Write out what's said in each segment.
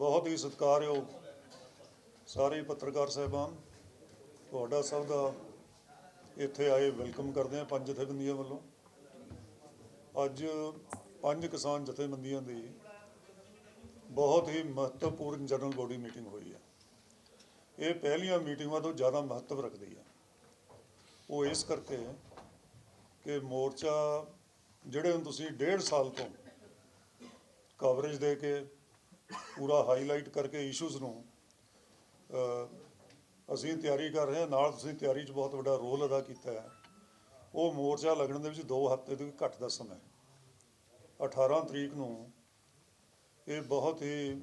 ਬਹੁਤ ਹੀ ਸਤਿਕਾਰਯੋਗ ਸਾਰੇ ਪੱਤਰਕਾਰ ਸਹਿਬਾਨ, ਤੁਹਾਡਾ ਸਭ ਦਾ ਇੱਥੇ ਆਏ ਵੈਲਕਮ ਕਰਦੇ ਹਾਂ ਪੰਜ ਜਥੇਬੰਦੀਆਂ ਵੱਲੋਂ। ਅੱਜ ਪੰਜ ਕਿਸਾਨ ਜਥੇਬੰਦੀਆਂ ਦੀ ਬਹੁਤ ਹੀ ਮਹੱਤਵਪੂਰਨ ਜਨਰਲ ਬੋਡੀ ਮੀਟਿੰਗ ਹੋਈ ਹੈ। ਇਹ ਪਹਿਲੀਆਂ ਮੀਟਿੰਗਾਂ ਤੋਂ ਜ਼ਿਆਦਾ ਮਹੱਤਵ ਰੱਖਦੀ ਹੈ। ਉਹ ਇਸ ਕਰਕੇ ਕਿ ਮੋਰਚਾ, ਜਿਹੜੇ ਹੁਣ ਤੁਸੀਂ ਡੇਢ ਸਾਲ ਤੋਂ ਕਵਰੇਜ ਦੇ ਕੇ ਪੂਰਾ ਹਾਈਲਾਈਟ ਕਰਕੇ ਇਸ਼ੂਜ਼ ਨੂੰ ਅਸੀਂ ਤਿਆਰੀ ਕਰ ਰਹੇ ਹਾਂ, ਨਾਲ ਤੁਸੀਂ ਤਿਆਰੀ 'ਚ ਬਹੁਤ ਵੱਡਾ ਰੋਲ ਅਦਾ ਕੀਤਾ ਹੈ। ਉਹ ਮੋਰਚਾ ਲੱਗਣ ਦੇ ਵਿੱਚ 2 ਹਫ਼ਤੇ ਤੋਂ ਘੱਟ ਦਾ ਸਮਾਂ ਹੈ। 18 ਤਰੀਕ ਨੂੰ ਇਹ ਬਹੁਤ ਹੀ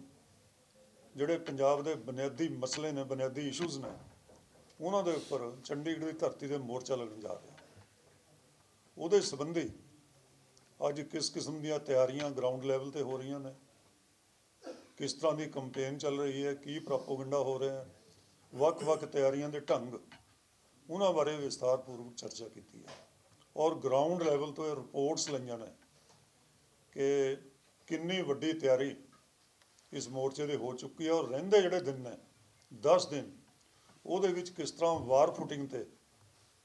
ਜਿਹੜੇ ਪੰਜਾਬ ਦੇ ਬੁਨਿਆਦੀ ਮਸਲੇ ਨੇ, ਬੁਨਿਆਦੀ ਇਸ਼ੂਜ਼ ਨੇ, ਉਹਨਾਂ ਦੇ ਉੱਪਰ ਚੰਡੀਗੜ੍ਹ ਦੀ ਧਰਤੀ ਤੇ ਮੋਰਚਾ ਲੱਗਣ ਜਾ ਰਿਹਾ ਉਹਦੇ ਸੰਬੰਧੀ ਅੱਜ ਕਿਸ ਕਿਸਮ ਦੀਆਂ ਤਿਆਰੀਆਂ ਗਰਾਊਂਡ ਲੈਵਲ ਤੇ ਹੋ ਰਹੀਆਂ ਨੇ ਕਿਸ ਤਰ੍ਹਾਂ ਦੀ ਕੰਪੇਨ ਚੱਲ ਰਹੀ ਹੈ, ਕੀ ਪ੍ਰੋਪਗੈਂਡਾ ਹੋ ਰਿਹਾ ਹੈ, ਵੱਖ-ਵੱਖ ਤਿਆਰੀਆਂ ਦੇ ਢੰਗ, ਉਹਨਾਂ ਬਾਰੇ ਵਿਸਥਾਰਪੂਰਵਕ ਚਰਚਾ ਕੀਤੀ ਹੈ। ਔਰ ਗਰਾਊਂਡ ਲੈਵਲ ਤੋਂ ਇਹ ਰਿਪੋਰਟਸ ਲਈਆਂ ਨੇ ਕਿ ਕਿੰਨੀ ਵੱਡੀ ਤਿਆਰੀ ਇਸ ਮੋਰਚੇ ਦੇ ਹੋ ਚੁੱਕੀ ਹੈ ਔਰ ਰਹਿੰਦੇ ਜਿਹੜੇ ਦਿਨ ਨੇ 10 ਦਿਨ, ਉਹਦੇ ਵਿੱਚ ਕਿਸ ਤਰ੍ਹਾਂ ਵਾਰ ਫੁਟਿੰਗ ਤੇ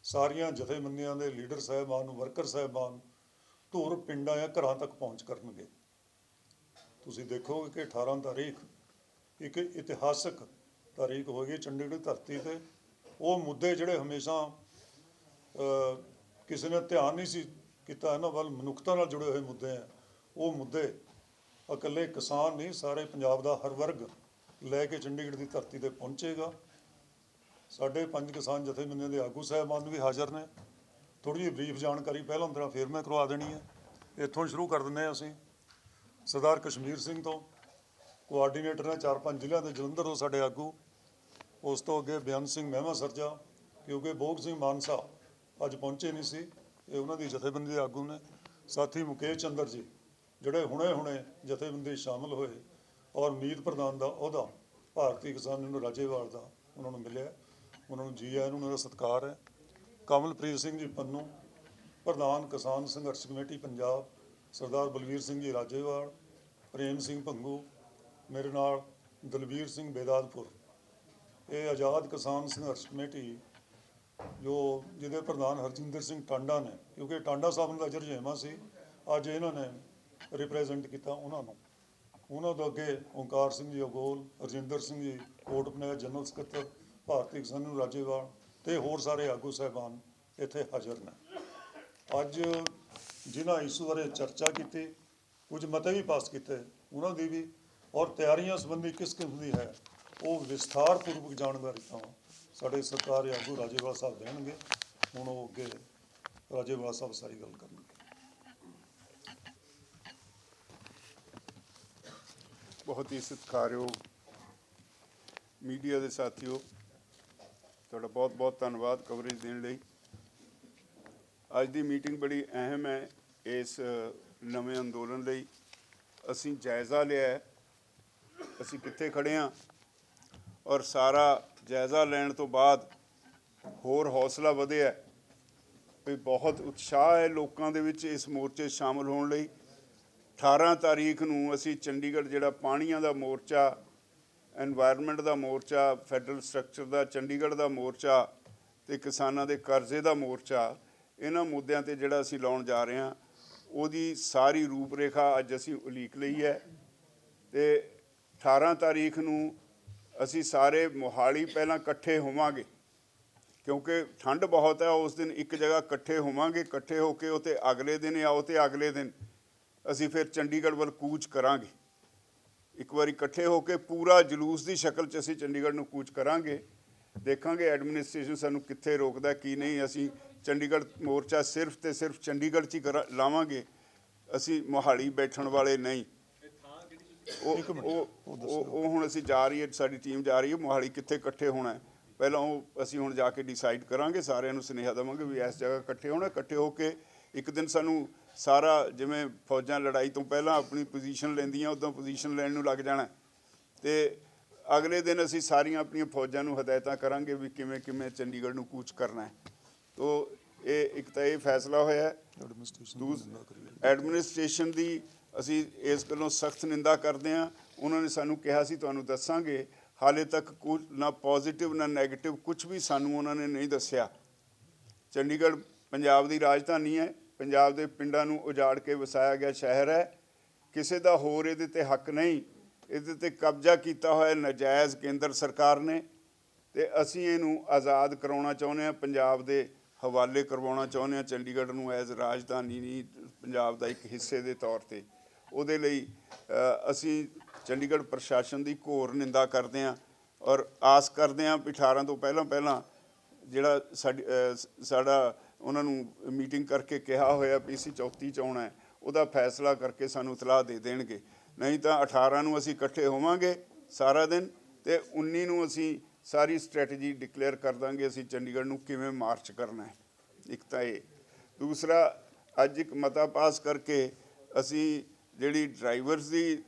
ਸਾਰੀਆਂ ਜਥੇਬੰਦੀਆਂ ਦੇ ਲੀਡਰ ਸਾਹਿਬਾਨ, ਵਰਕਰ ਸਾਹਿਬਾਨ ਧੁਰ ਪਿੰਡਾਂ ਜਾਂ ਘਰਾਂ ਤੱਕ ਪਹੁੰਚ ਕਰਨਗੇ। ਤੁਸੀਂ ਦੇਖੋਗੇ ਕਿ 18 ਤਾਰੀਖ, ਇੱਕ ਇਤਿਹਾਸਕ ਤਾਰੀਖ ਹੋਏਗੀ ਚੰਡੀਗੜ੍ਹ ਧਰਤੀ ਤੇ। ਉਹ ਮੁੱਦੇ ਜਿਹੜੇ ਹਮੇਸ਼ਾ ਕਿਸੇ ਨੇ ਧਿਆਨ ਨਹੀਂ ਸੀ ਕੀਤਾ ਇਹਨਾਂ ਵੱਲ, ਮਨੁੱਖਤਾ ਨਾਲ ਜੁੜੇ ਹੋਏ ਮੁੱਦੇ ਆ। ਉਹ ਮੁੱਦੇ ਇਕੱਲੇ ਕਿਸਾਨ ਨਹੀਂ, ਸਾਰੇ ਪੰਜਾਬ ਦਾ ਹਰ ਵਰਗ ਲੈ ਕੇ ਚੰਡੀਗੜ੍ਹ ਦੀ ਧਰਤੀ ਤੇ ਪਹੁੰਚੇਗਾ। ਸਾਡੇ ਪੰਜ ਕਿਸਾਨ ਜਥੇਬੰਦੀਆਂ ਦੇ ਆਗੂ ਸਾਹਿਬਾਨ ਵੀ ਹਾਜ਼ਰ ਨੇ। ਥੋੜੀ ਜਿਹੀ ਬਰੀਫ ਜਾਣਕਾਰੀ ਪਹਿਲਾਂ ਤਰ੍ਹਾਂ ਫੇਰ ਮੈਂ ਕਰਵਾ ਦੇਣੀ ਹੈ ਇੱਥੋਂ ਸ਼ੁਰੂ ਕਰ ਦਿੰਦੇ ਹਾਂ ਅਸੀਂ। ਸਰਦਾਰ ਕਸ਼ਮੀਰ ਸਿੰਘ ਤੋਂ ਕੋਆਰਡੀਨੇਟਰ ਨੇ ਚਾਰ ਪੰਜ ਜ਼ਿਲ੍ਹਿਆਂ ਦੇ ਜਲੰਧਰ ਤੋਂ ਸਾਡੇ ਆਗੂ, ਉਸ ਤੋਂ ਅੱਗੇ ਬਿਆਨ ਸਿੰਘ ਮਹਿਮਾ ਸਰਜਾ, ਕਿਉਂਕਿ ਬੋਗ ਸਿੰਘ ਮਾਨਸਾ ਅੱਜ ਪਹੁੰਚੇ ਨਹੀਂ ਸੀ, ਇਹ ਉਹਨਾਂ ਦੀ ਜਥੇਬੰਦੀ ਦੇ ਆਗੂ ਨੇ। ਸਾਥੀ ਮੁਕੇਸ਼ ਚੰਦਰ ਜੀ, ਜਿਹੜੇ ਹੁਣੇ-ਹੁਣੇ ਜਥੇਬੰਦੀ ਸ਼ਾਮਲ ਹੋਏ ਔਰ ਮੀਤ ਪ੍ਰਧਾਨ ਦਾ ਅਹੁਦਾ ਭਾਰਤੀ ਕਿਸਾਨ ਯੂਨੀਅਨ ਰਾਜੇਵਾਲ ਦਾ ਉਹਨਾਂ ਨੂੰ ਮਿਲਿਆ, ਉਹਨਾਂ ਨੂੰ ਜੀ ਆਇਆਂ ਨੂੰ ਮੇਰਾ ਸਤਿਕਾਰ ਹੈ। ਕਮਲਪ੍ਰੀਤ ਸਿੰਘ ਜੀ ਪੰਨੂ, ਪ੍ਰਧਾਨ ਕਿਸਾਨ ਸੰਘਰਸ਼ ਕਮੇਟੀ, ਪੰਜਾਬ ਸਰਦਾਰ ਬਲਵੀਰ ਸਿੰਘ ਜੀ ਰਾਜੇਵਾਲ, ਪ੍ਰੇਮ ਸਿੰਘ ਭੰਗੂ, ਮੇਰੇ ਨਾਲ ਦਲਵੀਰ ਸਿੰਘ ਬੇਦਾਦਪੁਰ। ਇਹ ਆਜ਼ਾਦ ਕਿਸਾਨ ਸੰਘਰਸ਼ ਕਮੇਟੀ ਜੋ ਜਿਹਦੇ ਪ੍ਰਧਾਨ ਹਰਜਿੰਦਰ ਸਿੰਘ ਟਾਂਡਾ ਨੇ, ਕਿਉਂਕਿ ਟਾਂਡਾ ਸਾਹਿਬ ਦਾ ਜਰਜੇਮਾ ਸੀ, ਅੱਜ ਇਹਨਾਂ ਨੇ ਰਿਪਰੈਜ਼ੈਂਟ ਕੀਤਾ ਉਹਨਾਂ ਨੂੰ। ਉਹਨਾਂ ਤੋਂ ਅੱਗੇ ਓਂਕਾਰ ਸਿੰਘ ਜੀ ਅਗੋਲ, ਹਰਜਿੰਦਰ ਸਿੰਘ ਜੀ ਕੋਟਪਨੇ ਜਨਰਲ ਸਕੱਤਰ, ਭਾਰਤੀ ਕਿਸਾਨ ਯੂਨੀਅਨ ਰਾਜੇਵਾਲ ਤੇ ਹੋਰ ਸਾਰੇ ਆਗੂ ਸਾਹਿਬਾਨ ਇੱਥੇ ਹਾਜ਼ਰ ਨੇ। ਅੱਜ ਜਿਨ੍ਹਾਂ ਇਸ਼ੂ ਬਾਰੇ ਚਰਚਾ ਕੀਤੀ, ਕੁਝ ਮਤੇ ਵੀ ਪਾਸ ਕੀਤੇ, ਉਹਨਾਂ ਦੀ ਵੀ ਔਰ ਤਿਆਰੀਆਂ ਸੰਬੰਧੀ ਕਿਸ ਕਿਸਮ ਦੀ ਹੈ, ਉਹ ਵਿਸਥਾਰ ਪੂਰਵਕ ਜਾਣਕਾਰੀ ਤਾਂ ਸਾਡੇ ਸਰਕਾਰ ਆਗੂ ਰਾਜੇਵਾਲ ਸਾਹਿਬ ਦੇਣਗੇ। ਹੁਣ ਉਹ ਅੱਗੇ ਰਾਜੇਵਾਲ ਸਾਹਿਬ ਸਾਰੀ ਗੱਲ ਕਰਨਗੇ। ਬਹੁਤ ਹੀ ਸਤਿਕਾਰਯੋਗ ਮੀਡੀਆ ਦੇ ਸਾਥੀਓ, ਤੁਹਾਡਾ ਬਹੁਤ ਬਹੁਤ ਧੰਨਵਾਦ ਕਵਰੇਜ ਦੇਣ ਲਈ। ਅੱਜ ਦੀ ਮੀਟਿੰਗ ਬੜੀ ਅਹਿਮ ਹੈ। ਇਸ ਨਵੇਂ ਅੰਦੋਲਨ ਲਈ ਅਸੀਂ ਜਾਇਜ਼ਾ ਲਿਆ ਅਸੀਂ ਕਿੱਥੇ ਖੜੇ ਆ ਔਰ ਸਾਰਾ ਜਾਇਜ਼ਾ ਲੈਣ ਤੋਂ ਬਾਅਦ ਹੋਰ ਹੌਸਲਾ ਵਧਿਆ ਵੀ ਬਹੁਤ ਉਤਸ਼ਾਹ ਹੈ ਲੋਕਾਂ ਦੇ ਵਿੱਚ ਇਸ ਮੋਰਚੇ ਸ਼ਾਮਲ ਹੋਣ ਲਈ। 18 ਤਾਰੀਖ ਨੂੰ ਅਸੀਂ ਚੰਡੀਗੜ੍ਹ ਜਿਹੜਾ ਪਾਣੀਆਂ ਦਾ ਮੋਰਚਾ এনवायरमेंट ਦਾ ਮੋਰਚਾ ਫੈਡਰਲ ਸਟਰਕਚਰ ਦਾ ਚੰਡੀਗੜ੍ਹ ਦਾ ਮੋਰਚਾ ਤੇ ਕਿਸਾਨਾਂ ਦੇ ਕਰਜ਼ੇ ਦਾ ਮੋਰਚਾ ਇਹਨਾਂ ਮੁੱਦਿਆਂ ਤੇ ਜਿਹੜਾ ਅਸੀਂ ਲਾਉਣ ਜਾ ਰਹੇ ਹਾਂ, ਉਹਦੀ ਸਾਰੀ ਰੂਪਰੇਖਾ ਅੱਜ ਅਸੀਂ ਉਲੀਕ ਲਈ ਹੈ ਤੇ 18 ਤਾਰੀਖ ਨੂੰ ਅਸੀਂ ਸਾਰੇ ਮੋਹਾਲੀ ਪਹਿਲਾਂ ਇਕੱਠੇ ਹੋਵਾਂਗੇ, ਕਿਉਂਕਿ ਠੰਡ ਬਹੁਤ ਹੈ, ਉਸ ਦਿਨ ਇੱਕ ਜਗ੍ਹਾ ਇਕੱਠੇ ਹੋਵਾਂਗੇ, ਇਕੱਠੇ ਹੋ ਕੇ ਉਤੇ ਅਗਲੇ ਦਿਨ ਆਓ ਤੇ ਅਗਲੇ ਦਿਨ ਅਸੀਂ ਫਿਰ ਚੰਡੀਗੜ੍ਹ ਵੱਲ ਕੂਚ ਕਰਾਂਗੇ। ਇੱਕ ਵਾਰੀ ਇਕੱਠੇ ਹੋ ਕੇ ਪੂਰਾ ਜਲੂਸ ਦੀ ਸ਼ਕਲ 'ਚ ਅਸੀਂ ਚੰਡੀਗੜ੍ਹ ਨੂੰ ਕੂਚ ਕਰਾਂਗੇ, ਦੇਖਾਂਗੇ ਐਡਮਿਨਿਸਟ੍ਰੇਸ਼ਨ ਸਾਨੂੰ ਕਿੱਥੇ ਰੋਕਦਾ, ਕੀ ਨਹੀਂ, ਅਸੀਂ ਚੰਡੀਗੜ੍ਹ ਮੋਰਚਾ ਸਿਰਫ ਤੇ ਸਿਰਫ ਚੰਡੀਗੜ੍ਹ 'ਚ ਹੀ ਲਾਵਾਂਗੇ। ਅਸੀਂ ਮੋਹਾਲੀ ਬੈਠਣ ਵਾਲੇ ਨਹੀਂ। ਉਹ ਉਹ ਉਹ ਉਹ ਹੁਣ ਅਸੀਂ ਜਾ ਰਹੀ ਹੈ ਸਾਡੀ ਟੀਮ ਜਾ ਰਹੀ ਹੈ। ਮੋਹਾਲੀ ਕਿੱਥੇ ਇਕੱਠੇ ਹੋਣਾ ਪਹਿਲਾਂ ਉਹ ਅਸੀਂ ਹੁਣ ਜਾ ਕੇ ਡਿਸਾਈਡ ਕਰਾਂਗੇ ਸਾਰਿਆਂ ਨੂੰ ਸੁਨੇਹਾ ਦੇਵਾਂਗੇ ਵੀ ਇਸ ਜਗ੍ਹਾ ਇਕੱਠੇ ਹੋਣਾ ਇਕੱਠੇ ਹੋ ਕੇ ਇੱਕ ਦਿਨ ਸਾਨੂੰ ਸਾਰਾ ਜਿਵੇਂ ਫੌਜਾਂ ਲੜਾਈ ਤੋਂ ਪਹਿਲਾਂ ਆਪਣੀ ਪੋਜੀਸ਼ਨ ਲੈਂਦੀਆਂ ਉਦੋਂ ਪੋਜੀਸ਼ਨ ਲੈਣ ਨੂੰ ਲੱਗ ਜਾਣਾ। ਤੇ ਅਗਲੇ ਦਿਨ ਅਸੀਂ ਸਾਰੀਆਂ ਆਪਣੀਆਂ ਫੌਜਾਂ ਨੂੰ ਹਦਾਇਤਾਂ ਕਰਾਂਗੇ ਵੀ ਕਿਵੇਂ ਕਿਵੇਂ ਚੰਡੀਗੜ੍ਹ ਨੂੰ ਕੂਚ ਕਰਨਾ ਹੈ। ਤੋ ਇਹ ਇੱਕ ਤਾਂ ਇਹ ਫੈਸਲਾ ਹੋਇਆ ਐਡਮਿਨਿਸਟ੍ਰੇਸ਼ਨ ਦੀ ਅਸੀਂ ਇਸ ਗੱਲੋਂ ਸਖਤ ਨਿੰਦਾ ਕਰਦੇ ਹਾਂ। ਉਹਨਾਂ ਨੇ ਸਾਨੂੰ ਕਿਹਾ ਸੀ ਤੁਹਾਨੂੰ ਦੱਸਾਂਗੇ ਹਾਲੇ ਤੱਕ ਕੁਝ ਨਾ ਪੋਜ਼ਿਟਿਵ ਨਾ 네ਗੇਟਿਵ ਕੁਝ ਵੀ ਸਾਨੂੰ ਉਹਨਾਂ ਨੇ ਨਹੀਂ ਦੱਸਿਆ। ਚੰਡੀਗੜ੍ਹ ਪੰਜਾਬ ਦੀ ਰਾਜਧਾਨੀ ਹੈ। ਪੰਜਾਬ ਦੇ ਪਿੰਡਾਂ ਨੂੰ ਉਜਾੜ ਕੇ ਵਸਾਇਆ ਗਿਆ ਸ਼ਹਿਰ ਹੈ। ਕਿਸੇ ਦਾ ਹੋਰ ਇਹਦੇ ਤੇ ਹੱਕ ਨਹੀਂ। ਇਹਦੇ ਤੇ ਕਬਜ਼ਾ ਕੀਤਾ ਹੋਇਆ ਨਜਾਇਜ਼ ਕੇਂਦਰ ਸਰਕਾਰ ਨੇ ਤੇ ਅਸੀਂ ਇਹਨੂੰ ਆਜ਼ਾਦ ਕਰਾਉਣਾ ਚਾਹੁੰਦੇ ਹਾਂ। ਪੰਜਾਬ ਦੇ ਹਵਾਲੇ ਕਰਵਾਉਣਾ ਚਾਹੁੰਦੇ ਹਾਂ ਚੰਡੀਗੜ੍ਹ ਨੂੰ ਐਜ਼ ਰਾਜਧਾਨੀ ਨਹੀਂ, ਪੰਜਾਬ ਦਾ ਇੱਕ ਹਿੱਸੇ ਦੇ ਤੌਰ ਤੇ। ਉਹਦੇ ਲਈ ਅਸੀਂ ਚੰਡੀਗੜ੍ਹ ਪ੍ਰਸ਼ਾਸਨ ਦੀ ਘੋਰ ਨਿੰਦਾ ਕਰਦੇ ਹਾਂ ਔਰ ਆਸ ਕਰਦੇ ਹਾਂ ਵੀ 18 ਤੋਂ ਪਹਿਲਾਂ ਪਹਿਲਾਂ ਜਿਹੜਾ ਸਾਡੀ ਸਾਡਾ ਉਹਨਾਂ ਨੂੰ ਮੀਟਿੰਗ ਕਰਕੇ ਕਿਹਾ ਹੋਇਆ ਵੀ ਅਸੀਂ 34 ਚ ਆਉਣਾ ਹੈ, ਉਹਦਾ ਫੈਸਲਾ ਕਰਕੇ ਸਾਨੂੰ ਇਤਲਾਹ ਦੇ ਦੇਣਗੇ। ਨਹੀਂ ਤਾਂ 18 ਨੂੰ ਅਸੀਂ ਇਕੱਠੇ ਹੋਵਾਂਗੇ ਸਾਰਾ ਦਿਨ ਤੇ 19 ਨੂੰ ਅਸੀਂ ਸਾਰੀ ਸਟ੍ਰੈਟਜੀ ਡਿਕਲੇਅਰ ਕਰ ਦਾਂਗੇ ਅਸੀਂ ਚੰਡੀਗੜ੍ਹ ਨੂੰ ਕਿਵੇਂ ਮਾਰਚ ਕਰਨਾ ਹੈ। ਇੱਕ ਤਾਂ ਇਹ। ਦੂਸਰਾ ਅੱਜ ਇੱਕ ਮਤਾ ਪਾਸ ਕਰਕੇ ਅਸੀਂ ਜਿਹੜੀ ਡਰਾਈਵਰਸ ਦੀ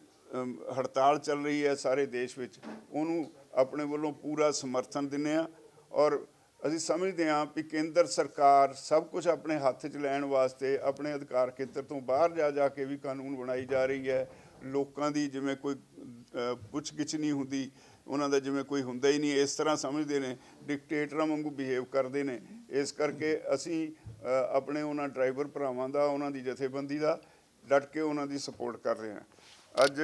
ਹੜਤਾਲ ਚੱਲ ਰਹੀ ਹੈ ਸਾਰੇ ਦੇਸ਼ ਵਿੱਚ ਉਹਨੂੰ ਆਪਣੇ ਵੱਲੋਂ ਪੂਰਾ ਸਮਰਥਨ ਦਿੰਦੇ ਆ ਔਰ ਅਸੀਂ ਸਮਝਦੇ ਹਾਂ ਕਿ ਕੇਂਦਰ ਸਰਕਾਰ ਸਭ ਕੁਝ ਆਪਣੇ ਹੱਥ 'ਚ ਲੈਣ ਵਾਸਤੇ ਆਪਣੇ ਅਧਿਕਾਰ ਖੇਤਰ ਤੋਂ ਬਾਹਰ ਜਾ ਜਾ ਕੇ ਵੀ ਕਾਨੂੰਨ ਬਣਾਈ ਜਾ ਰਹੀ ਹੈ। ਲੋਕਾਂ ਦੀ ਜਿਵੇਂ ਕੋਈ ਅਹ, ਪੁੱਛਗਿੱਛ ਨਹੀਂ ਹੁੰਦੀ ਉਹਨਾਂ ਦਾ ਜਿਵੇਂ ਕੋਈ ਹੁੰਦਾ ਹੀ ਨਹੀਂ ਇਸ ਤਰ੍ਹਾਂ ਸਮਝਦੇ ਨੇ ਡਿਕਟੇਟਰਾਂ ਵਾਂਗੂ ਬਿਹੇਵ ਕਰਦੇ ਨੇ। ਇਸ ਕਰਕੇ ਅਸੀਂ ਆਪਣੇ ਉਹਨਾਂ ਡਰਾਈਵਰ ਭਰਾਵਾਂ ਦਾ ਉਹਨਾਂ ਦੀ ਜਥੇਬੰਦੀ ਦਾ ਡਟ ਕੇ ਉਹਨਾਂ ਦੀ ਸਪੋਰਟ ਕਰ ਰਹੇ ਹਾਂ। ਅੱਜ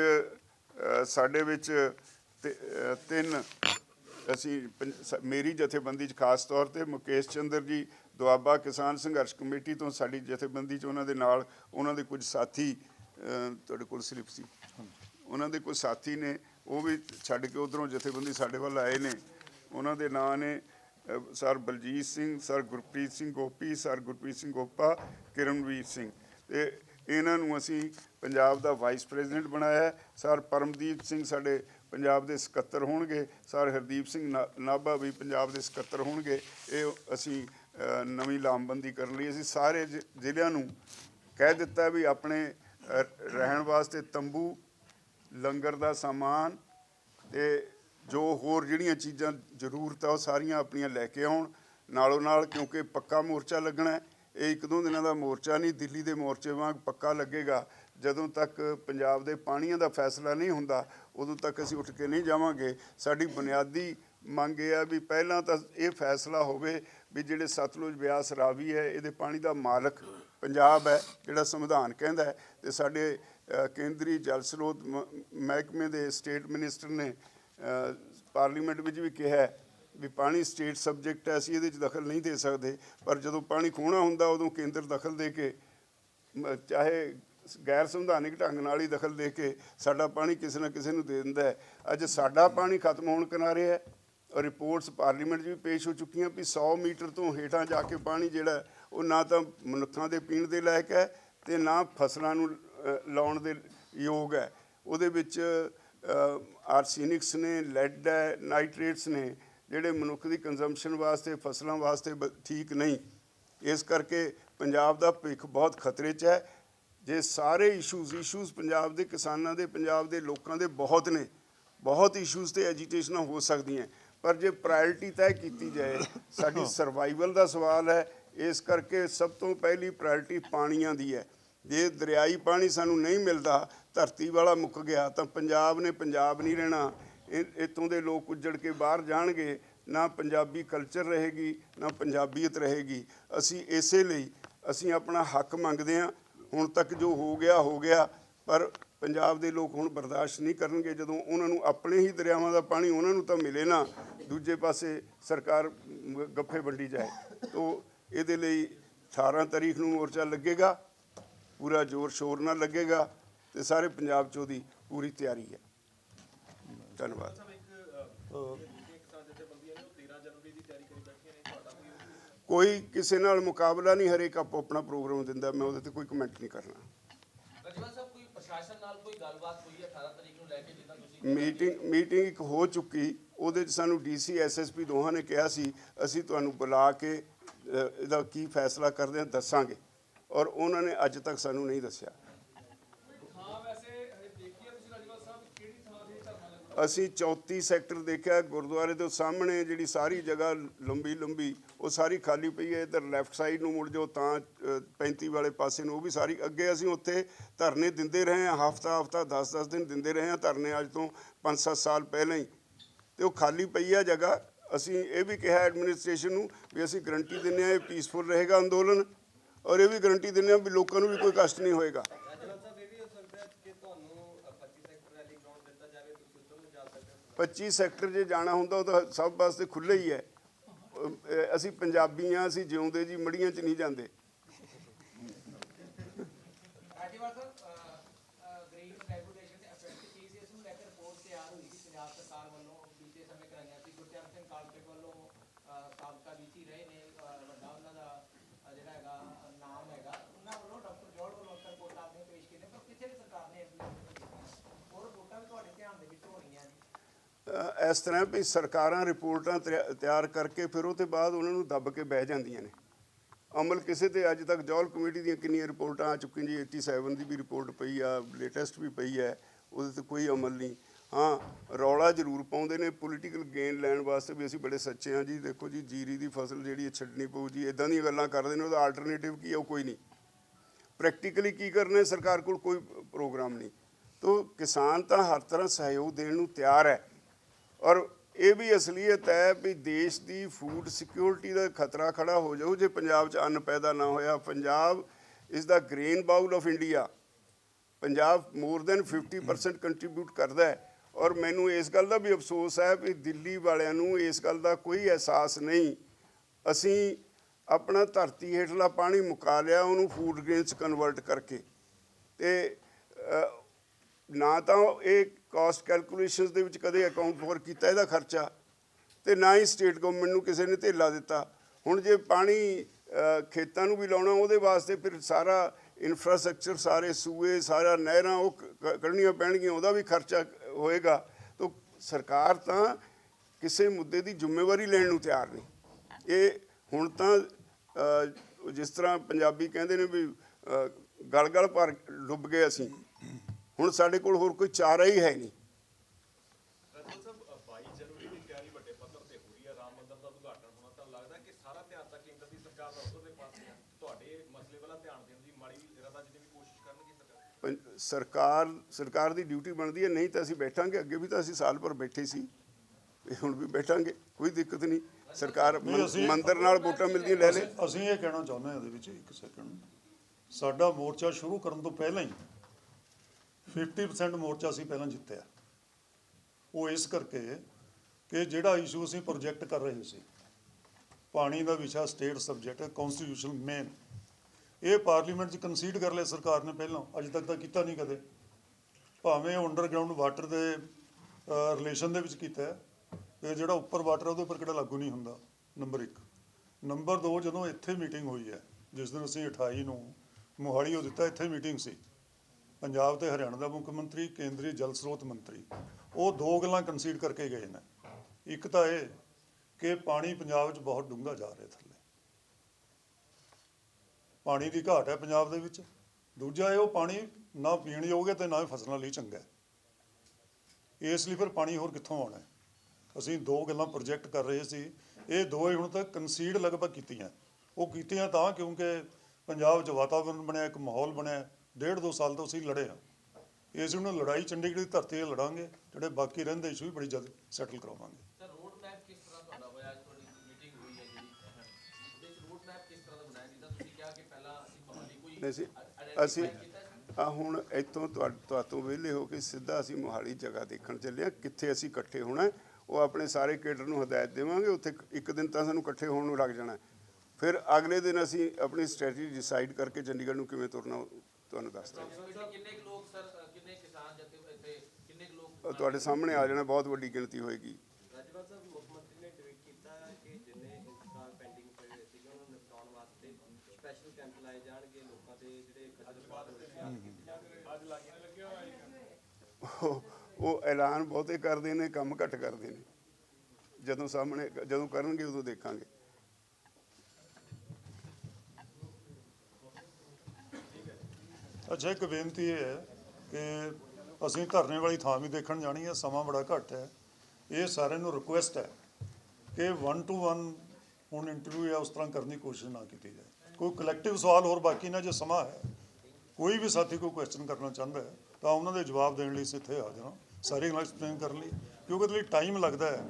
ਸਾਡੇ ਵਿੱਚ ਤਿੰਨ ਅਸੀਂ ਮੇਰੀ ਜਥੇਬੰਦੀ 'ਚ ਖਾਸ ਤੌਰ ਤੇ ਮੁਕੇਸ਼ ਚੰਦਰ ਜੀ ਦੁਆਬਾ ਕਿਸਾਨ ਸੰਘਰਸ਼ ਕਮੇਟੀ ਤੋਂ ਸਾਡੀ ਜਥੇਬੰਦੀ 'ਚ ਉਹਨਾਂ ਦੇ ਨਾਲ ਉਹਨਾਂ ਦੇ ਕੁਝ ਸਾਥੀ ਤੁਹਾਡੇ ਕੋਲ ਸਲਿੱਪ ਸੀ। ਉਹਨਾਂ ਦੇ ਕੁਝ ਸਾਥੀ ਨੇ ਉਹ ਵੀ ਛੱਡ ਕੇ ਉਧਰੋਂ ਜਥੇਬੰਦੀ ਸਾਡੇ ਵੱਲ ਆਏ ਨੇ। ਉਹਨਾਂ ਦੇ ਨਾਂ ਨੇ sir Baljit Singh, sir Gurpreet Singh Gopi, sir Gurpreet Singh Gopa, Kiranvir Singh. ਤੇ ਇਹਨਾਂ ਨੂੰ ਅਸੀਂ ਪੰਜਾਬ ਦਾ ਵਾਈਸ ਪ੍ਰੈਜ਼ੀਡੈਂਟ ਬਣਾਇਆ। ਸਰ ਪਰਮਦੀਪ ਸਿੰਘ ਸਾਡੇ ਪੰਜਾਬ ਦੇ ਸਕੱਤਰ ਹੋਣਗੇ। ਸਰ ਹਰਦੀਪ ਸਿੰਘ ਨਾ- ਨਾਭਾ ਵੀ ਪੰਜਾਬ ਦੇ ਸਕੱਤਰ ਹੋਣਗੇ। ਇਹ ਅਸੀਂ ਨਵੀਂ ਲਾਮਬੰਦੀ ਕਰਨ ਲਈ ਅਸੀਂ ਸਾਰੇ ਜ਼ਿ- ਜ਼ਿਲ੍ਹਿਆਂ ਨੂੰ ਕਹਿ ਦਿੱਤਾ ਵੀ ਆਪਣੇ ਰਹਿਣ ਵਾਸਤੇ ਤੰਬੂ ਲੰਗਰ ਦਾ ਸਾਮਾਨ ਤੇ ਜੋ ਹੋਰ ਜਿਹੜੀਆਂ ਚੀਜ਼ਾਂ ਜ਼ਰੂਰਤ ਆ, ਉਹ ਸਾਰੀਆਂ ਆਪਣੀਆਂ ਲੈ ਕੇ ਆਉਣ। ਨਾਲੋਂ ਨਾਲ ਕਿਉਂਕਿ ਪੱਕਾ ਮੋਰਚਾ ਲੱਗਣਾ ਹੈ, ਇਹ ਇੱਕ ਦੋ ਦਿਨਾਂ ਦਾ ਮੋਰਚਾ ਨਹੀਂ, ਦਿੱਲੀ ਦੇ ਮੋਰਚੇ ਵਾਂਗ ਪੱਕਾ ਲੱਗੇਗਾ। ਜਦੋਂ ਤੱਕ ਪੰਜਾਬ ਦੇ ਪਾਣੀਆਂ ਦਾ ਫੈਸਲਾ ਨਹੀਂ ਹੁੰਦਾ, ਉਦੋਂ ਤੱਕ ਅਸੀਂ ਉੱਠ ਕੇ ਨਹੀਂ ਜਾਵਾਂਗੇ। ਸਾਡੀ ਬੁਨਿਆਦੀ ਮੰਗ ਇਹ ਆ ਵੀ ਪਹਿਲਾਂ ਤਾਂ ਇਹ ਫੈਸਲਾ ਹੋਵੇ ਵੀ ਜਿਹੜੇ ਸਤਲੁਜ ਬਿਆਸ ਰਾਵੀ ਹੈ, ਇਹਦੇ ਪਾਣੀ ਦਾ ਮਾਲਕ ਪੰਜਾਬ ਹੈ, ਜਿਹੜਾ ਸੰਵਿਧਾਨ ਕਹਿੰਦਾ ਹੈ। ਤੇ ਸਾਡੇ ਕੇਂਦਰੀ ਜਲ ਸਰੋਤ ਮ- ਮਹਿਕਮੇ ਦੇ ਸਟੇਟ ਮਿਨਿਸਟਰ ਨੇ ਪਾਰਲੀਮੈਂਟ ਵਿੱਚ ਵੀ ਕਿਹਾ ਵੀ ਪਾਣੀ ਸਟੇਟ ਸਬਜੈਕਟ ਹੈ, ਅਸੀਂ ਇਹਦੇ 'ਚ ਦਖਲ ਨਹੀਂ ਦੇ ਸਕਦੇ। ਪਰ ਜਦੋਂ ਪਾਣੀ ਖੋਣਾ ਹੁੰਦਾ, ਉਦੋਂ ਕੇਂਦਰ ਦਖਲ ਦੇ ਕੇ ਚਾਹੇ ਗੈਰ ਸੰਵਿਧਾਨਿਕ ਢੰਗ ਨਾਲ ਹੀ ਦਖਲ ਦੇ ਕੇ ਸਾਡਾ ਪਾਣੀ ਕਿਸੇ ਨਾ ਕਿਸੇ ਨੂੰ ਦੇ ਦਿੰਦਾ ਹੈ। ਅੱਜ ਸਾਡਾ ਪਾਣੀ ਖਤਮ ਹੋਣ ਕਿਨਾਰੇ ਹੈ ਔਰ ਰਿਪੋਰਟਸ ਪਾਰਲੀਮੈਂਟ 'ਚ ਵੀ ਪੇਸ਼ ਹੋ ਚੁੱਕੀਆਂ ਵੀ 100 ਮੀਟਰ ਤੋਂ ਹੇਠਾਂ ਜਾ ਕੇ ਪਾਣੀ ਜਿਹੜਾ, ਉਹ ਨਾ ਤਾਂ ਮਨੁੱਖਾਂ ਦੇ ਪੀਣ ਦੇ ਲਾਇਕ ਹੈ ਤੇ ਨਾ ਫਸਲਾਂ ਨੂੰ ਲਾਉਣ ਦੇ ਯੋਗ ਹੈ। ਉਹਦੇ ਵਿੱਚ ਆਰਸੈਨਿਕਸ ਨੇ ਲੈਡ ਹੈ ਨਾਈਟ੍ਰੇਟਸ ਨੇ ਜਿਹੜੇ ਮਨੁੱਖ ਦੀ ਕੰਜ਼ੰਪਸ਼ਨ ਵਾਸਤੇ ਫਸਲਾਂ ਵਾਸਤੇ ਠੀਕ ਨਹੀਂ। ਇਸ ਕਰਕੇ ਪੰਜਾਬ ਦਾ ਭਵਿੱਖ ਬਹੁਤ ਖਤਰੇ 'ਚ ਹੈ। ਜੇ ਸਾਰੇ ਇਸ਼ੂਜ਼ ਇਸ਼ੂਜ਼ ਪੰਜਾਬ ਦੇ ਕਿਸਾਨਾਂ ਦੇ ਪੰਜਾਬ ਦੇ ਲੋਕਾਂ ਦੇ ਬਹੁਤ ਨੇ। ਬਹੁਤ ਇਸ਼ੂਜ਼ ਤੇ ਐਜੀਟੇਸ਼ਨਾਂ ਹੋ ਸਕਦੀਆਂ। ਪਰ ਜੇ ਪ੍ਰਾਇੋਰਟੀ ਤੈਅ ਕੀਤੀ ਜਾਏ ਸਾਡੀ ਸਰਵਾਈਵਲ ਦਾ ਸਵਾਲ ਹੈ। ਇਸ ਕਰਕੇ ਸਭ ਤੋਂ ਪਹਿਲੀ ਪ੍ਰਾਇੋਰਟੀ ਪਾਣੀਆਂ ਦੀ ਹੈ। ਜੇ ਦਰਿਆਈ ਪਾਣੀ ਸਾਨੂੰ ਨਹੀਂ ਮਿਲਦਾ, ਧਰਤੀ ਵਾਲਾ ਮੁੱਕ ਗਿਆ, ਤਾਂ ਪੰਜਾਬ ਨੇ ਪੰਜਾਬ ਨਹੀਂ ਰਹਿਣਾ। ਇਹ- ਇੱਥੋਂ ਦੇ ਲੋਕ ਉੱਜੜ ਕੇ ਬਾਹਰ ਜਾਣਗੇ, ਨਾ ਪੰਜਾਬੀ ਕਲਚਰ ਰਹੇਗੀ, ਨਾ ਪੰਜਾਬੀਅਤ ਰਹੇਗੀ। ਅਸੀਂ ਇਸੇ ਲਈ ਅਸੀਂ ਆਪਣਾ ਹੱਕ ਮੰਗਦੇ ਹਾਂ। ਹੁਣ ਤੱਕ ਜੋ ਹੋ ਗਿਆ ਹੋ ਗਿਆ, ਪਰ ਪੰਜਾਬ ਦੇ ਲੋਕ ਹੁਣ ਬਰਦਾਸ਼ਤ ਨਹੀਂ ਕਰਨਗੇ। ਜਦੋਂ ਉਹਨਾਂ ਨੂੰ ਆਪਣੇ ਹੀ ਦਰਿਆਵਾਂ ਦਾ ਪਾਣੀ ਉਹਨਾਂ ਨੂੰ ਤਾਂ ਮਿਲੇ ਨਾ, ਦੂਜੇ ਪਾਸੇ ਸਰਕਾਰ ਗੱਫੇ ਵੰਡੀ ਜਾਏ। ਤੋਂ ਇਹਦੇ ਲਈ 18 ਤਾਰੀਖ ਨੂੰ ਮੋਰਚਾ ਲੱਗੇਗਾ। ਪੂਰਾ ਜ਼ੋਰ ਸ਼ੋਰ ਨਾਲ ਲੱਗੇਗਾ ਤੇ ਸਾਰੇ ਪੰਜਾਬ 'ਚ ਉਹਦੀ ਪੂਰੀ ਤਿਆਰੀ ਹੈ। ਧੰਨਵਾਦ। ਕੋਈ ਕਿਸੇ ਨਾਲ ਮੁਕਾਬਲਾ ਨਹੀਂ ਹਰੇਕ ਆਪੋ ਆਪਣਾ ਪ੍ਰੋਗਰਾਮ ਦਿੰਦਾ ਮੈਂ ਉਹਦੇ ਤੇ ਕੋਈ ਕਮੈਂਟ ਨਹੀਂ ਕਰਨਾ। ਰਜਵਾ ਸਾਹਿਬ ਕੋਈ ਪ੍ਰਸ਼ਾਸਨ ਨਾਲ ਕੋਈ ਗੱਲਬਾਤ ਹੋਈ ਹੈ 18 ਤਰੀਕ ਨੂੰ ਲੈ ਕੇ ਜਿੱਦਾਂ ਤੁਸੀਂ ਮੀਟਿੰਗ ਮੀਟਿੰਗ ਇੱਕ ਹੋ ਚੁੱਕੀ ਉਹਦੇ 'ਚ ਸਾਨੂੰ ਡੀਸੀ ਐਸਐਸਪੀ ਦੋਹਾਂ ਨੇ ਕਿਹਾ ਸੀ ਅਸੀਂ ਤੁਹਾਨੂੰ ਬੁਲਾ ਕੇ ਇਹਦਾ ਕੀ ਫੈਸਲਾ ਕਰਦੇ ਹਾਂ ਦੱਸਾਂਗੇ। ਔਰ ਉਹਨਾਂ ਨੇ ਅੱਜ ਤੱਕ ਸਾਨੂੰ ਨਹੀਂ ਦੱਸਿਆ। ਅਸੀਂ 34 ਸੈਕਟਰ ਦੇਖਿਆ ਗੁਰਦੁਆਰੇ ਦੇ ਸਾਹਮਣੇ ਜਿਹੜੀ ਸਾਰੀ ਜਗ੍ਹਾ ਲੰਬੀ ਲੰਬੀ ਉਹ ਸਾਰੀ ਖਾਲੀ ਪਈ ਹੈ। ਇਧਰ ਲੈਫਟ ਸਾਈਡ ਨੂੰ ਮੁੜ ਜਾਓ ਤਾਂ ਅ, 35 ਵਾਲੇ ਪਾਸੇ ਨੂੰ ਉਹ ਵੀ ਸਾਰੀ ਅੱਗੇ ਅਸੀਂ ਉੱਥੇ ਧਰਨੇ ਦਿੰਦੇ ਰਹੇ ਹਾਂ। ਹਫਤਾ ਹਫਤਾ 10-10 ਦਿਨ ਦਿੰਦੇ ਰਹੇ ਹਾਂ ਧਰਨੇ ਅੱਜ ਤੋਂ 5-7 ਸਾਲ ਪਹਿਲਾਂ ਹੀ। ਤੇ ਉਹ ਖਾਲੀ ਪਈ ਹੈ ਜਗ੍ਹਾ। ਅਸੀਂ ਇਹ ਵੀ ਕਿਹਾ ਐਡਮਿਨਿਸਟ੍ਰੇਸ਼ਨ ਨੂੰ ਵੀ ਅਸੀਂ ਗਰੰਟੀ ਦਿੰਦੇ ਹਾਂ ਇਹ ਪੀਸਫੁਲ ਰਹੇਗਾ ਅੰਦੋਲਨ। ਔਰ ਇਹ ਵੀ ਗਰੰਟੀ ਦਿੰਦੇ ਹਾਂ ਵੀ ਲੋਕਾਂ ਨੂੰ ਵੀ ਕੋਈ ਕਸ਼ਟ ਨਹੀਂ ਹੋਏਗਾ। ਰਾਜਨਾਥ ਸਾਹਿਬ ਇਹ ਵੀ ਹੋ ਸਕਦਾ ਕਿ ਤੁਹਾਨੂੰ 25 ਸੈਕਟਰ ਰੈਲੀ ਗਰਾਊਂਡ ਦਿੱਤਾ ਜਾਵੇ ਤੁਸੀਂ ਉੱਧਰ ਨੂੰ ਜਾ ਸਕਦੇ ਹੋ 25 ਸੈਕਟਰ ਜੇ ਜਾਣਾ ਹੁੰਦਾ, ਉਹ ਤਾਂ ਸਭ ਵਾਸਤੇ ਖੁੱਲ੍ਹਾ ਹੀ ਹੈ। ਅਸੀਂ ਪੰਜਾਬੀ ਹਾਂ, ਅਸੀਂ ਜਿਉਂਦੇ ਜੀ, ਮੜੀਆਂ 'ਚ ਨਹੀਂ ਜਾਂਦੇ ਰਾਜੀਵਾਲ ਸਾਹਿਬ ਗ੍ਰੀਨ ਰੈਗੂਲੇਸ਼ਨ ਦੇ ਅਫੈਕਟ ਕੀ ਸੀ ਇਸ ਨੂੰ ਲੈ ਕੇ ਰਿਪੋਰਟ ਤਿਆਰ ਹੋਈ ਸੀ ਪੰਜਾਬ ਸਰਕਾਰ ਵੱਲੋਂ ਬੀਤੇ ਸਮੇਂ ਕਰਾਈਆਂ ਸੀ ਗੁਰਚਰਨ ਸਿੰਘ ਕਾਲਪੇ ਵੱਲੋਂ ਅਹ, ਸਾਬਕਾ ਵੀਸੀ ਰਹੇ ਨੇ ਅਹ, ਵੱਡਾ ਉਹਨਾਂ ਦਾ ਅਹ, ਜਿਹੜਾ ਹੈਗਾ ਅਹ, ਨਾਮ ਹੈਗਾ ਉਹਨਾਂ ਵੱਲੋਂ ਡਾਕਟਰ ਜੋੜ ਵੱਲੋਂ ਉੱਤਰ ਰਿਪੋਰਟ ਆਪਣੇ ਪੇਸ਼ ਕੀਤੇ ਪਰ ਕਿਸੇ ਵੀ ਸਰਕਾਰ ਨੇ ਇੰਪਲੀਮੈਂਟ ਕੀਤੀ ਉਹ ਰਿਪੋਰਟਾਂ ਵੀ ਤੁਹਾਡੇ ਧਿਆਨ ਦੇ ਵਿੱਚ ਹੋਣੀਆਂ ਜੀ ਅਹ, ਇਸ ਤਰ੍ਹਾਂ ਵੀ ਸਰਕਾਰਾਂ ਰਿਪੋਰਟਾਂ ਤਿਆ- ਤਿਆਰ ਕਰਕੇ ਫਿਰ ਉਹ ਤੋਂ ਬਾਅਦ ਉਹਨਾਂ ਨੂੰ ਦੱਬ ਕੇ ਬਹਿ ਜਾਂਦੀਆਂ ਨੇ। ਅਮਲ ਕਿਸੇ ਤੇ ਅੱਜ ਤੱਕ ਜੌਲ ਕਮੇਟੀ ਦੀਆਂ ਕਿੰਨੀਆਂ ਰਿਪੋਰਟਾਂ ਆ ਚੁੱਕੀਆਂ ਜੀ 87 ਦੀ ਵੀ ਰਿਪੋਰਟ ਪਈ ਆ ਲੇਟੈਸਟ ਵੀ ਪਈ ਹੈ ਉਹਦੇ ਤੇ ਕੋਈ ਅਮਲ ਨਹੀਂ। ਹਾਂ, ਰੌਲਾ ਜ਼ਰੂਰ ਪਾਉਂਦੇ ਨੇ ਪੋਲੀਟੀਕਲ ਗੇਨ ਲੈਣ ਵਾਸਤੇ ਵੀ ਅਸੀਂ ਬੜੇ ਸੱਚੇ ਹਾਂ ਜੀ। ਦੇਖੋ ਜੀ, ਜੀਰੀ ਦੀ ਫਸਲ ਜਿਹੜੀ ਹੈ ਛੱਡਣੀ ਪਊ ਜੀ ਇਦਾਂ ਦੀਆਂ ਗੱਲਾਂ ਕਰਦੇ ਨੇ, ਉਹਦਾ ਆਲਟਰਨੇਟਿਵ ਕੀ ਹੈ ਉਹ ਕੋਈ ਨਹੀਂ। ਪ੍ਰੈਕਟੀਕਲੀ ਕੀ ਕਰਨਾ ਸਰਕਾਰ ਕੋਲ ਕੋਈ ਪ੍ਰੋਗਰਾਮ ਨਹੀਂ। ਤੋ ਕਿਸਾਨ ਤਾਂ ਹਰ ਤਰ੍ਹਾਂ ਸਹਿਯੋਗ ਦੇਣ ਨੂੰ ਤਿਆਰ ਹੈ। ਔਰ ਇਹ ਵੀ ਅਸਲੀਅਤ ਹੈ ਵੀ ਦੇਸ਼ ਦੀ ਫੂਡ ਸਿਕਿਉਰਿਟੀ ਦਾ ਖਤਰਾ ਖੜਾ ਹੋ ਜਾਊ ਜੇ ਪੰਜਾਬ 'ਚ ਅੰਨ ਪੈਦਾ ਨਾ ਹੋਇਆ। Punjab is the grain bowl of India Punjab more than 50% contribute ਕਰਦਾ ਹੈ। ਔਰ ਮੈਨੂੰ ਇਸ ਗੱਲ ਦਾ ਵੀ ਅਫਸੋਸ ਹੈ ਵੀ ਦਿੱਲੀ ਵਾਲਿਆਂ ਨੂੰ ਇਸ ਗੱਲ ਦਾ ਕੋਈ ਅਹਿਸਾਸ ਨਹੀਂ। ਅਸੀਂ ਆਪਣਾ ਧਰਤੀ ਹੇਠਲਾ ਪਾਣੀ ਮੁਕਾ ਲਿਆ, ਉਹਨੂੰ ਫੂਡ ਗ੍ਰੇਨ 'ਚ ਕਨਵਰਟ ਕਰਕੇ। ਤੇ ਨਾ ਤਾਂ ਇਹ ਕਾਸਟ ਕੈਲਕੂਲੇਸ਼ਨਸ ਦੇ ਵਿੱਚ ਕਦੇ ਅਕਾਊਂਟ ਫੋਰ ਕੀਤਾ ਇਹਦਾ ਖਰਚਾ ਤੇ ਨਾ ਹੀ ਸਟੇਟ ਗਵਰਨਮੈਂਟ ਨੂੰ ਕਿਸੇ ਨੇ ਧੇਲਾ ਦਿੱਤਾ। ਹੁਣ ਜੇ ਪਾਣੀ ਖੇਤਾਂ ਨੂੰ ਵੀ ਲਾਉਣਾ, ਉਹਦੇ ਵਾਸਤੇ ਫਿਰ ਸਾਰਾ ਇਨਫਰਾਸਟ੍ਰਕਚਰ ਸਾਰੇ ਸੂਏ, ਸਾਰਾ ਨਹਿਰਾਂ ਉਹ ਕ- ਕੱਢਣੀਆਂ ਪੈਣਗੀਆਂ, ਉਹਦਾ ਵੀ ਖਰਚਾ ਹੋਏਗਾ। ਤਾਂ ਸਰਕਾਰ ਤਾਂ ਕਿਸੇ ਮੁੱਦੇ ਦੀ ਜ਼ਿੰਮੇਵਾਰੀ ਲੈਣ ਨੂੰ ਤਿਆਰ ਨਹੀਂ। ਇਹ ਹੁਣ ਤਾਂ ਜਿਸ ਤਰ੍ਹਾਂ ਪੰਜਾਬੀ ਕਹਿੰਦੇ ਨੇ ਵੀ ਗਲ ਗਲ ਭਰ ਡੁੱਬ ਗਏ ਅਸੀਂ। ਹੁਣ ਸਾਡੇ ਕੋਲ ਹੋਰ ਕੋਈ ਚਾਰਾ ਹੀ ਹੈ ਨਹੀਂ। ਰਜਤ ਸਾਹਿਬ ਅ, 22 ਜਨਵਰੀ ਦੀ ਤਿਆਰੀ ਵੱਡੇ ਪੱਧਰ ਤੇ ਹੋ ਰਹੀ ਹੈ। ਰਾਮ ਮੰਦਿਰ ਦਾ ਉਦਘਾਟਨ ਹੋਣਾ ਤਾਂ ਲੱਗਦਾ ਕਿ ਸਾਰਾ ਧਿਆਨ ਤਾਂ ਕੇਂਦਰ ਦੀ ਸਰਕਾਰ ਦਾ ਉਧਰ ਦੇ ਪਾਸੇ ਹੈ ਤੁਹਾਡੇ ਮਸਲੇ ਵਾਲਾ ਧਿਆਨ ਦੇਣ ਦੀ ਮਾੜੀ ਇਰਾਦਾ ਜਿਹਨੇ ਵੀ ਕੋਸ਼ਿਸ਼ ਕਰਨਗੀ ਸਰਕਾਰ। ਦੀ ਡਿਊਟੀ ਬਣਦੀ ਹੈ ਨਹੀਂ ਤਾਂ ਅਸੀਂ ਬੈਠਾਂਗੇ। ਅੱਗੇ ਵੀ ਤਾਂ ਅਸੀਂ ਸਾਲ ਭਰ ਬੈਠੇ ਸੀ। ਇਹ ਹੁਣ ਵੀ ਬੈਠਾਂਗੇ ਕੋਈ ਦਿੱਕਤ ਨਹੀਂ। ਸਰਕਾਰ ਮੰਦਰ ਨਾਲ ਵੋਟਾਂ ਮਿਲਦੀਆਂ ਲੈ ਲੈ। ਅਸੀਂ- ਅਸੀਂ ਇਹ ਕਹਿਣਾ ਚਾਹੁੰਦੇ ਹਾਂ ਇਹਦੇ ਵਿੱਚ ਇੱਕ ਸੈਕਿੰਡ ਸਾਡਾ ਮੋਰਚਾ ਸ਼ੁਰੂ ਕਰਨ ਤੋਂ ਪਹਿਲਾਂ ਹੀ 50% ਮੋਰਚਾ ਅਸੀਂ ਪਹਿਲਾਂ ਜਿੱਤਿਆ। ਉਹ ਇਸ ਕਰਕੇ ਕਿ ਜਿਹੜਾ ਇਸ਼ੂ ਅਸੀਂ ਪ੍ਰੋਜੈਕਟ ਕਰ ਰਹੇ ਸੀ, ਪਾਣੀ ਦਾ ਵਿਸ਼ਾ ਸਟੇਟ ਸਬਜੈਕਟ ਹੈ ਕਨਸਟੀਟਿਊਸ਼ਨ ਮੇਨ ਇਹ ਪਾਰਲੀਮੈਂਟ 'ਚ ਕੰਸੀਡ ਕਰ ਲਿਆ ਸਰਕਾਰ ਨੇ ਪਹਿਲਾਂ, ਅਜੇ ਤੱਕ ਤਾਂ ਕੀਤਾ ਨਹੀਂ ਕਦੇ। ਭਾਵੇਂ ਅੰਡਰਗਰਾਉਂਡ ਵਾਟਰ ਦੇ ਰਿਲੇਸ਼ਨ ਦੇ ਵਿੱਚ ਕੀਤਾ ਹੈ, ਤੇ ਜਿਹੜਾ ਉੱਪਰ ਵਾਟਰ ਉਹਦੇ ਉੱਪਰ ਕਿਹੜਾ ਲਾਗੂ ਨਹੀਂ ਹੁੰਦਾ ਨੰਬਰ 1 ਨੰਬਰ 2 ਜਦੋਂ ਇੱਥੇ ਮੀਟਿੰਗ ਹੋਈ ਹੈ, ਜਿਸ ਦਿਨ ਅਸੀਂ 28 ਨੂੰ ਮੋਹਾਲੀ ਉਹ ਦਿੱਤਾ, ਇੱਥੇ ਮੀਟਿੰਗ ਸੀ। ਪੰਜਾਬ ਤੇ ਹਰਿਆਣਾ ਦਾ ਮੁੱਖ ਮੰਤਰੀ, ਕੇਂਦਰੀ ਜਲ ਸਰੋਤ ਮੰਤਰੀ, ਉਹ ਦੋ ਗੱਲਾਂ ਕੰਸੀਡ ਕਰਕੇ ਗਏ ਨੇ। ਇੱਕ ਤਾਂ ਇਹ ਕਿ ਪਾਣੀ ਪੰਜਾਬ 'ਚ ਬਹੁਤ ਡੂੰਘਾ ਜਾ ਰਿਹਾ ਥੱਲੇ। ਪਾਣੀ ਦੀ ਘਾਟ ਹੈ ਪੰਜਾਬ ਦੇ ਵਿੱਚ। ਦੂਜਾ ਇਹ ਉਹ ਪਾਣੀ ਨਾ ਪੀਣ ਯੋਗ ਹੈ ਤੇ ਨਾ ਹੀ ਫਸਲਾਂ ਲਈ ਚੰਗਾ ਹੈ। ਇਸ ਲਈ ਫਿਰ ਪਾਣੀ ਹੋਰ ਕਿੱਥੋਂ ਆਉਣਾ ਅਸੀਂ ਦੋ ਗੱਲਾਂ ਪ੍ਰੋਜੈਕਟ ਕਰ ਰਹੇ ਸੀ। ਇਹ ਦੋਏ ਹੁਣ ਤੱਕ ਕੰਸੀਡ ਲਗਭਗ ਕੀਤੀਆਂ। ਉਹ ਕੀਤੀਆਂ ਤਾਂ ਕਿਉਂਕਿ ਪੰਜਾਬ 'ਚ ਵਾਤਾਵਰਣ ਬਣਿਆ, ਇੱਕ ਮਾਹੌਲ ਬਣਿਆ। ਡੇਢ ਦੋ ਸਾਲ ਤੋਂ ਅਸੀਂ ਲੜੇ ਹਾਂ ਇਸ ਨੂੰ ਲੜਾਈ ਚੰਡੀਗੜ੍ਹ ਦੀ ਧਰਤੀ 'ਤੇ ਲੜਾਂਗੇ ਜਿਹੜੇ ਬਾਕੀ ਰਹਿੰਦੇ ਇਸ਼ੂ ਵੀ ਬੜੀ ਜਲਦੀ ਸੈਟਲ ਕਰਾਵਾਂਗੇ ਸਰ ਰੋਡ ਮੈਪ ਕਿਸ ਤਰ੍ਹਾਂ ਤੁਹਾਡਾ ਹੋਇਆ ਅੱਜ ਤੁਹਾਡੀ ਮੀਟਿੰਗ ਹੋਈ ਹੈ ਜਿਹੜੀ ਉਹਦੇ ਵਿੱਚ ਰੋਡ ਮੈਪ ਕਿਸ ਤਰ੍ਹਾਂ ਦਾ ਬਣਾਇਆ ਜਿੱਦਾਂ ਤੁਸੀਂ ਕਿਹਾ ਕਿ ਪਹਿਲਾਂ ਅਸੀਂ ਮੋਹਾਲੀ ਨਹੀਂ ਸੀ? ਆ ਹੁਣ ਇੱਥੋਂ ਤੁਹਾ- ਤੁਹਾਤੋਂ ਵਿਹਲੇ ਹੋ ਕੇ ਸਿੱਧਾ ਅਸੀਂ ਮੋਹਾਲੀ ਜਗ੍ਹਾ ਦੇਖਣ ਚੱਲੇ ਹਾਂ ਕਿੱਥੇ ਅਸੀਂ ਇਕੱਠੇ ਹੋਣਾ ਹੈ। ਉਹ ਆਪਣੇ ਸਾਰੇ ਕੇਡਰ ਨੂੰ ਹਦਾਇਤ ਦੇਵਾਂਗੇ ਉੱਥੇ ਇੱਕ ਦਿਨ ਤਾਂ ਸਾਨੂੰ ਇਕੱਠੇ ਹੋਣ ਨੂੰ ਲੱਗ ਜਾਣਾ ਹੈ। ਫਿਰ ਅਗਲੇ ਦਿਨ ਅਸੀਂ ਆਪਣੀ ਸਟ੍ਰੈਟਜੀ ਡਿਸਾਈਡ ਕਰਕੇ ਚੰਡੀਗੜ੍ਹ ਨੂੰ ਕਿਵੇਂ ਤੁਰਨਾ ਉਹ ਤੁਹਾਨੂੰ ਦੱਸ Approximately ਕਿੰਨੇ ਕੁ ਲੋਕ ਸਰ ਕਿੰਨੇ ਕਿਸਾਨ ਜਥੇ ਇੱਥੇ ਕਿੰਨੇ ਕੁ ਲੋਕ ਤੁਹਾਡੇ ਸਾਹਮਣੇ ਆ ਜਾਣਾ ਬਹੁਤ ਵੱਡੀ ਗਿਣਤੀ ਹੋਏਗੀ। ਰਾਜਨਾਥ ਸਾਹਿਬ ਮੁੱਖ ਮੰਤਰੀ ਨੇ ਟਵੀਟ ਕੀਤਾ ਕਿ ਜਿੰਨੇ ਇੰਤਕਾਲ ਪੈਂਡਿੰਗ ਪਏ ਹੋਏ ਸੀਗੇ ਉਹਨਾਂ ਨੂੰ ਨਿਪਟਾਉਣ ਵਾਸਤੇ ਸਪੈਸ਼ਲ ਕੈਂਪ ਲਾਏ ਜਾਣਗੇ ਲੋਕਾਂ ਦੇ ਜਿਹੜੇ ਆਪ ਕੀਤੀ ਜਾਣਗੇ ਉਹ ਉਹ ਐਲਾਨ ਬਹੁਤੇ ਕਰਦੇ ਨੇ ਕੰਮ ਘੱਟ ਕਰਦੇ ਨੇ। ਜਦੋਂ ਸਾਹਮਣੇ ਜਦੋਂ ਕਰਨਗੇ ਉਦੋਂ ਦੇਖਾਂਗੇ। ਅੱਛਾ ਇੱਕ ਬੇਨਤੀ ਇਹ ਹੈ ਕਿ ਅਸੀਂ ਧਰਨੇ ਵਾਲੀ ਥਾਂ ਵੀ ਦੇਖਣ ਜਾਣੀ ਹੈ ਸਮਾਂ ਬੜਾ ਘੱਟ ਹੈ। ਇਹ ਸਾਰਿਆਂ ਨੂੰ ਰਿਕੁਐਸਟ ਹੈ ਕਿ 1 ਟੂ 1 ਹੁਣ ਇੰਟਰਵਿਊ ਹੈ ਉਸ ਤਰ੍ਹਾਂ ਕਰਨ ਦੀ ਕੋਸ਼ਿਸ਼ ਨਾ ਕੀਤੀ ਜਾਏ। ਕੋਈ ਕਲੈਕਟਿਵ ਸਵਾਲ ਹੋਰ ਬਾਕੀ ਨਾ ਜੇ ਸਮਾਂ ਹੈ ਕੋਈ ਵੀ ਸਾਥੀ ਕੋਈ ਕੁਐਸਚਨ ਕਰਨਾ ਚਾਹੁੰਦਾ ਹੈ ਤਾਂ ਉਹਨਾਂ ਦੇ ਜਵਾਬ ਦੇਣ ਲਈ ਇੱਥੇ ਹਾਜ਼ਰ ਹਾਂ ਸਾਰੀ ਗੱਲ ਐਕਸਪਲੇਨ ਕਰਨ ਲਈ ਕਿਉਂਕਿ ਉਹਦੇ ਲਈ ਟਾਈਮ ਲੱਗਦਾ ਹੈ।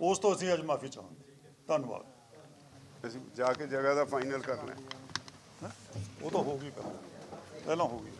ਉਸ ਤੋਂ ਅਸੀਂ ਅੱਜ ਮਾਫੀ ਚਾਹਾਂਗੇ। ਧੰਨਵਾਦ। ਅਸੀਂ ਜਾ ਕੇ ਜਗ੍ਹਾ ਦਾ ਫਾਈਨਲ ਕਰਨਾ ਹੈ? ਉਹ ਤਾਂ ਹੋ ਗਈ ਪਹਿਲਾਂ। ਪਹਿਲਾਂ ਹੋ ਗਈ